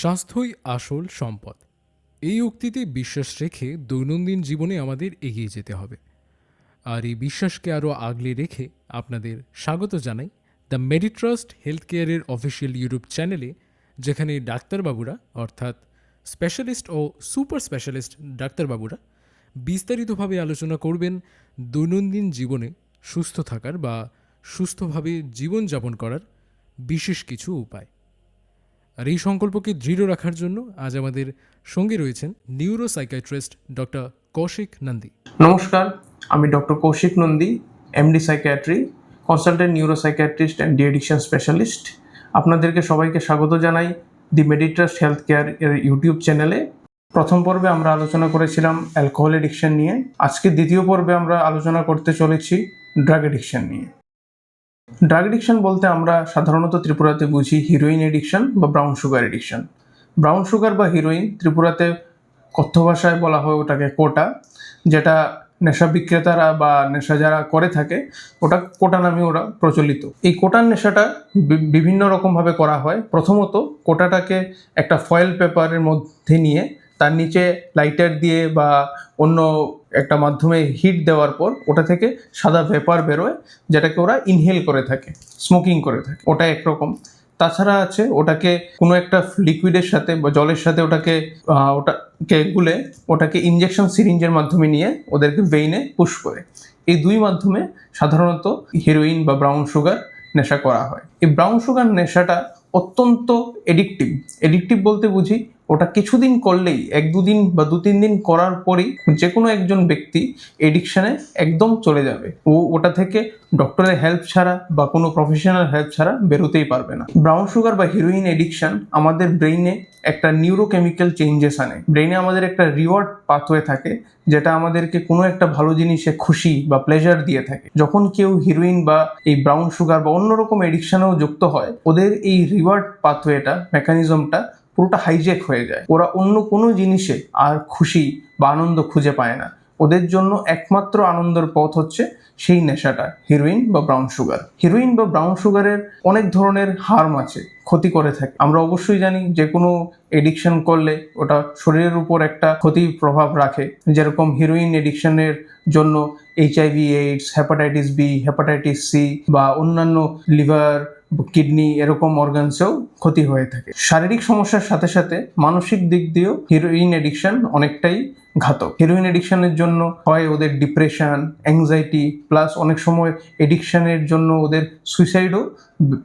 স্বাস্থ্যই আসল সম্পদ। এই উক্তিতে বিশ্বাস রেখে দৈনন্দিন জীবনে আমাদের এগিয়ে যেতে হবে। আর এই বিশ্বাসকে আরও আগলে রেখে আপনাদের স্বাগত জানাই দ্য মেডিট্রাস্ট হেলথ কেয়ারের অফিসিয়াল ইউটিউব চ্যানেলে, যেখানে ডাক্তারবাবুরা, অর্থাৎ স্পেশালিস্ট ও সুপার স্পেশালিস্ট ডাক্তারবাবুরা, বিস্তারিতভাবে আলোচনা করবেন দৈনন্দিন জীবনে সুস্থ থাকার বা সুস্থভাবে জীবনযাপন করার বিশেষ কিছু উপায়। আর এই সংকল্পকে দৃঢ় রাখার জন্য আজ আমাদের সঙ্গে রয়েছেন neuro psychiatrist doctor Koushik Nandi. নমস্কার, আমি doctor Koushik Nandi MD psychiatry consultant neuro psychiatrist and deaddiction specialist আপনাদেরকে সবাইকে স্বাগত জানাই দি মেডিট্রাস্ট হেলথ কেয়ার এর ইউটিউব চ্যানেলে প্রথম পর্বে আমরা আলোচনা করেছিলাম অ্যালকোহল এডিকশন নিয়ে। আজকে দ্বিতীয় পর্বে আমরা আলোচনা করতে চলেছি ড্রাগ এডিকশন নিয়ে। ড্রাগ এডিকশন বলতে আমরা সাধারণত ত্রিপুরাতে বুঝি হিরোইন এডিকশন বা brown sugar addiction brown sugar বা হিরোইন ত্রিপুরাতে কথ্য ভাষায় বলা হয় ওটাকে কোটা, যেটা নেশা বিক্রেতারা বা নেশা যারা করে থাকে, ওটা কোটা নামে ওরা প্রচলিত। এই কোটার নেশাটা বিভিন্ন রকমভাবে করা হয়। প্রথমত কোটাটাকে একটা ফয়েল পেপারের মধ্যে নিয়ে তার নিচে লাইটার দিয়ে বা অন্য একটা মাধ্যমে হিট দেওয়ার পর ওটা থেকে সাদা ভেপার বেরোয়, যেটাকে ওরা ইনহেল করে থাকে স্মোকিং করে থাকে। ওটা একরকম। তাছাড়া আছে ওটাকে কোনো একটা লিকুইডের সাথে বা জলের সাথে ওটাকে ওটাকে গুলে ওটাকে ইনজেকশন সিরিঞ্জের মাধ্যমে নিয়ে ওদেরকে ভেইনে পুশ করে। এই দুই মাধ্যমে সাধারণত হিরোইন বা ব্রাউন সুগার নেশা করা হয়। এই ব্রাউন সুগার নেশাটা অত্যন্ত এডিকটিভ এডিকটিভ বলতে বুঝি ওটা কিছুদিন করলেই, এক দুদিন বা দু তিন দিন করার পরেই যে কোনো একজন ব্যক্তি এডিকশানে একদম চলে যাবে। ও ওটা থেকে ডক্টরের হেল্প ছাড়া বা কোনো প্রফেশনাল হেল্প ছাড়া বেরোতেই পারবে না। ব্রাউন সুগার বা হিরোইন এডিকশান আমাদের ব্রেইনে একটা নিউরোকেমিক্যাল চেঞ্জেস আনে। ব্রেইনে আমাদের একটা রিওয়ার্ড পাথওয়ে থাকে, যেটা আমাদেরকে কোনো একটা ভালো জিনিসে খুশি বা প্লেজার দিয়ে থাকে। যখন কেউ হিরোইন বা এই ব্রাউন সুগার বা অন্যরকম এডিকশানেও যুক্ত হয়, ওদের এই রিওয়ার্ড পাথওয়েটা মেকানিজমটা পুরোটা হাইজ্যাক হয়ে যায়। ওরা অন্য কোনো জিনিসে আর খুশি বা আনন্দ খুঁজে পায় না। ওদের জন্য একমাত্র আনন্দের পথ হচ্ছে সেই নেশাটা হিরোইন বা ব্রাউন সুগার হিরোইন বা ব্রাউন সুগারের অনেক ধরনের হার্ম আছে, ক্ষতি করে থাকে। আমরা অবশ্যই জানি যে কোনো এডিকশন করলে ওটা শরীরের উপর একটা ক্ষতি প্রভাব রাখে। যেরকম হিরোইন এডিকশনের জন্য HIV AIDS hepatitis B hepatitis C বা অন্যান্য লিভার কিডনি এরকম অর্গানসেও ক্ষতি হয়ে থাকে। শারীরিক সমস্যার সাথে সাথে মানসিক দিক দিয়েও হিরোইন এডিকশন অনেকটাই ঘাতক। হিরোইন এডিকশনের জন্য হয় ওদের ডিপ্রেশন অ্যাংজাইটি প্লাস অনেক সময় এডিকশনের জন্য ওদের সুইসাইডও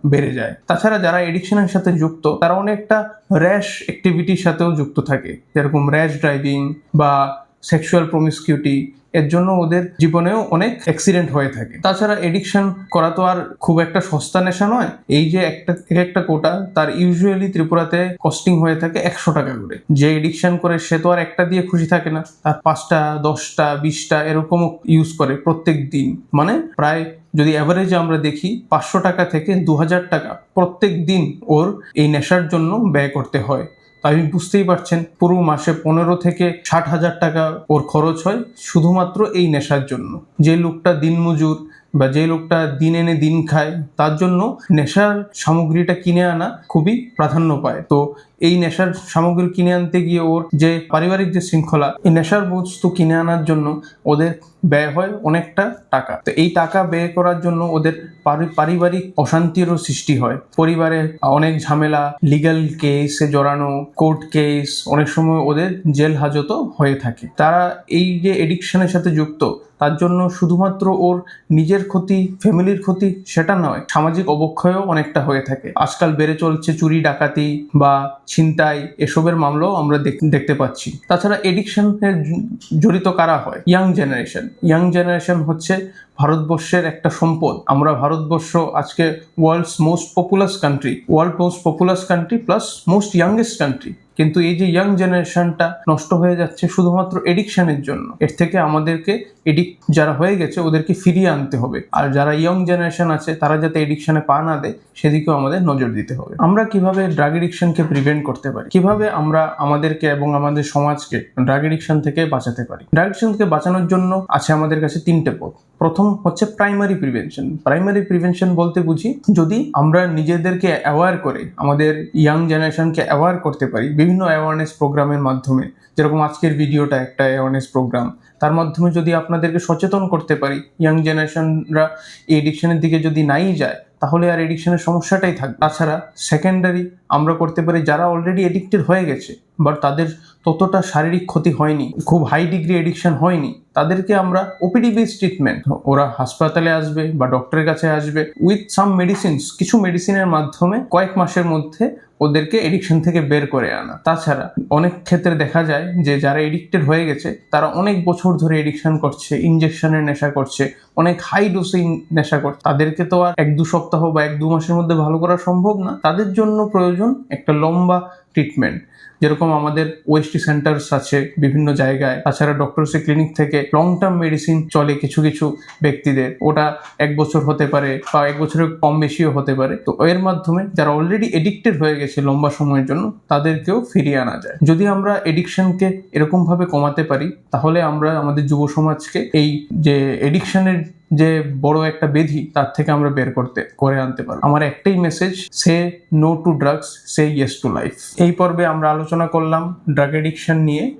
বেড়ে যায়। তাছাড়া যারা এডিকশনের সাথে যুক্ত, তারা অনেকটা র্যাশ অ্যাক্টিভিটির সাথেও যুক্ত থাকে। যেরকম র্যাশ ড্রাইভিং বা সেক্সুয়াল প্রমিসকিউটি এর জন্য ওদের জীবনেও অনেক অ্যাক্সিডেন্ট হয়ে থাকে। তাছাড়া এডিকশন করা তো আর খুব একটা সস্তা নেশা নয়। এই যে একটা থেকে একটা কোটা, তার ইউজুয়ালি ত্রিপুরাতে কস্টিং হয়ে থাকে একশো টাকা করে। যে এডিকশন করে, সে তো আর একটা দিয়ে খুশি থাকে না। তার পাঁচটা, দশটা, বিশটা এরকমও ইউজ করে প্রত্যেক দিন। মানে প্রায় যদি অ্যাভারেজে আমরা দেখি, পাঁচশো টাকা থেকে দু হাজার টাকা প্রত্যেক দিন ওর এই নেশার জন্য ব্যয় করতে হয়। তাই বুঝতেই পারছেন, পুরো মাসে পনেরো থেকে ষাট হাজার টাকা ওর খরচ হয় শুধুমাত্র এই নেশার জন্য। যে লোকটা দিনমজুর বা যে লোকটা দিন এনে দিন খায়, তার জন্য নেশার সামগ্রীটা কিনে আনা খুবই প্রাধান্য পায়। তো এই নেশার সামগ্রী কিনে আনতে গিয়ে ওর যে পারিবারিক যে শৃঙ্খলা, এই নেশার বস্তু কিনে আনার জন্য ওদের ব্যয় হয় অনেকটা টাকা। তো এই টাকা ব্যয় করার জন্য ওদের পারি- পারিবারিক অশান্তিরও সৃষ্টি হয়। পরিবারে অনেক ঝামেলা লিগ্যাল কেসে জড়ানো কোর্ট কেস অনেক সময় ওদের জেল হাজতও হয়ে থাকে। তারা এই যে এডিকশনের সাথে যুক্ত তার জন্য শুধুমাত্র ওর নিজের ক্ষতি, ফ্যামিলির ক্ষতি সেটা নয়, সামাজিক অবক্ষয়ও অনেকটা হয়ে থাকে। আজকাল বেড়ে চলছে চুরি, ডাকাতি বা ছিনতাই, এসবের মামলাও আমরা দেখ- দেখতে পাচ্ছি। তাছাড়া এডিকশনের জড়িত কারা হয়? ইয়াং জেনারেশন ইয়াং জেনারেশন হচ্ছে ভারতবর্ষের একটা সম্পদ। আমরা ভারতবর্ষ আজকে world's most populous country world most populous country plus most youngest country কিন্তু এই যে ইয়াং জেনারেশনটা নষ্ট হয়ে যাচ্ছে শুধুমাত্র এডিকশনের জন্য, এর থেকে আমাদেরকে এডিক যারা হয়ে গেছে ওদেরকে ফিরিয়ে আনতে হবে। আর যারা ইয়ং জেনারেশন আছে, তারা যাতে এডিকশনে পা না দেয়, সেদিকেও আমাদের নজর দিতে হবে। আমরা কীভাবে ড্রাগ এডিকশনকে প্রিভেন্ট করতে পারি? কীভাবে আমরা আমাদেরকে এবং আমাদের সমাজকে ড্রাগ এডিকশন থেকে বাঁচাতে পারি? ড্রাগ এডিকশন থেকে বাঁচানোর জন্য আছে আমাদের কাছে তিনটে পথ। প্রথম হচ্ছে প্রাইমারি প্রিভেনশন প্রাইমারি প্রিভেনশন বলতে বুঝি, যদি আমরা নিজেদেরকে অ্যাওয়ার করে, আমাদের ইয়াং জেনারেশনকে অ্যাওয়ার করতে পারি বিভিন্ন অ্যাওয়ারনেস প্রোগ্রামের মাধ্যমে, যেরকম আজকের ভিডিওটা একটা অ্যাওয়ারনেস প্রোগ্রাম তার মাধ্যমে যদি আপনাদেরকে সচেতন করতে পারি ইয়াং জেনারেশনরা এই এডিকশনের দিকে যদি নাই যায়, তাহলে আর এডিকশনের সমস্যাটাই থাকবে। তাছাড়া সেকেন্ডারি আমরা করতে পারি যারা অলরেডি এডিক্টেড হয়ে গেছে বাট তাদের ততটা শারীরিক ক্ষতি হয়নি, খুব হাই ডিগ্রি এডিকশন হয়নি, তাদেরকে আমরা ওপিডি বেস ট্রিটমেন্ট ওরা হাসপাতালে আসবে বা ডক্টরের কাছে আসবে উইথ সাম মেডিসিনস কিছু মেডিসিনের মাধ্যমে কয়েক মাসের মধ্যে ওদেরকে এডিকশন থেকে বের করে আনা। তাছাড়া অনেক ক্ষেত্রে দেখা যায় যে যারা এডিক্টেড হয়ে গেছে, তারা অনেক বছর ধরে এডিকশন করছে ইনজেকশনের নেশা করছে অনেক হাই ডোসে নেশা করছে তাদেরকে তো আর এক দু সপ্তাহ বা এক দু মাসের মধ্যে ভালো করা সম্ভব না। তাদের জন্য প্রয়োজন একটা লম্বা ট্রিটমেন্ট যেরকম আমাদের ওয়েস্টি সেন্টার্স আছে বিভিন্ন জায়গায়। তাছাড়া ডক্টরসি ক্লিনিক থেকে লং টার্ম মেডিসিন চলে কিছু কিছু ব্যক্তিদের। ওটা এক বছর হতে পারে বা এক বছরের কম বেশিও হতে পারে। তো এর মাধ্যমে যারা অলরেডি এডিক্টেড হয়ে গেছে লম্বা সময়ের জন্য, তাদেরকেও ফিরিয়ে আনা যায়। যদি আমরা এডিকশনকে এরকমভাবে কমাতে পারি, তাহলে আমরা আমাদের যুব সমাজকে এই যে এডিকশনের যে বড় একটা বেধি, তার থেকে আমরা বের করতে, করে আনতে পারব। আমার একটাই message say no to drugs say yes to life এই পর্বে আমরা আলোচনা করলাম ড্রাগ এডিকশন নিয়ে।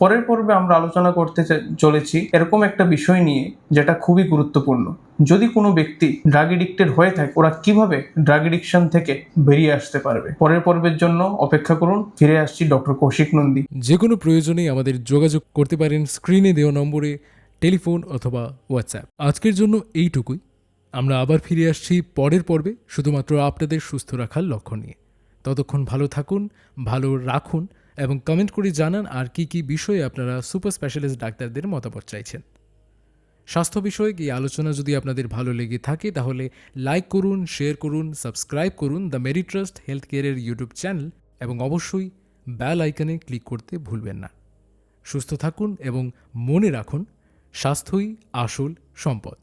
পরের পর্বে আমরা আলোচনা করতে চলেছি এরকম একটা বিষয় নিয়ে, যেটা খুবই গুরুত্বপূর্ণ। যদি কোনো ব্যক্তি ড্রাগ এডিক্টেড হয়ে থাকে, ওরা কীভাবে ড্রাগ এডিকশন থেকে বেরিয়ে আসতে পারবে? পরের পর্বের জন্য অপেক্ষা করুন। ফিরে আসছি ডক্টর কৌশিক নন্দী। যে কোনো প্রয়োজনে আমাদের যোগাযোগ করতে পারেন। স্ক্রিনে দেওয়া নম্বরে টেলিফোন অথবা হোয়াটসঅ্যাপ। আজকের জন্য এইটুকুই। আমরা আবার ফিরে আসছি পরের পর্বে, শুধুমাত্র আপনাদের সুস্থ রাখার লক্ষ্য নিয়ে। ততক্ষণ ভালো থাকুন, ভালো রাখুন এবং কমেন্ট করে জানান আর কি কি বিষয়ে আপনারা সুপার স্পেশালিস্ট ডাক্তারদের মতামত চাইছেন। স্বাস্থ্য বিষয়ক এই আলোচনা যদি আপনাদের ভালো লেগে থাকে, তাহলে লাইক করুন, শেয়ার করুন, সাবস্ক্রাইব করুন দ্য মেরি ট্রাস্ট হেলথ কেয়ারের ইউটিউব চ্যানেল এবং অবশ্যই বেল আইকনে ক্লিক করতে ভুলবেন না। সুস্থ থাকুন এবং মনে রাখুন স্বাস্থ্যই আসল সম্পদ।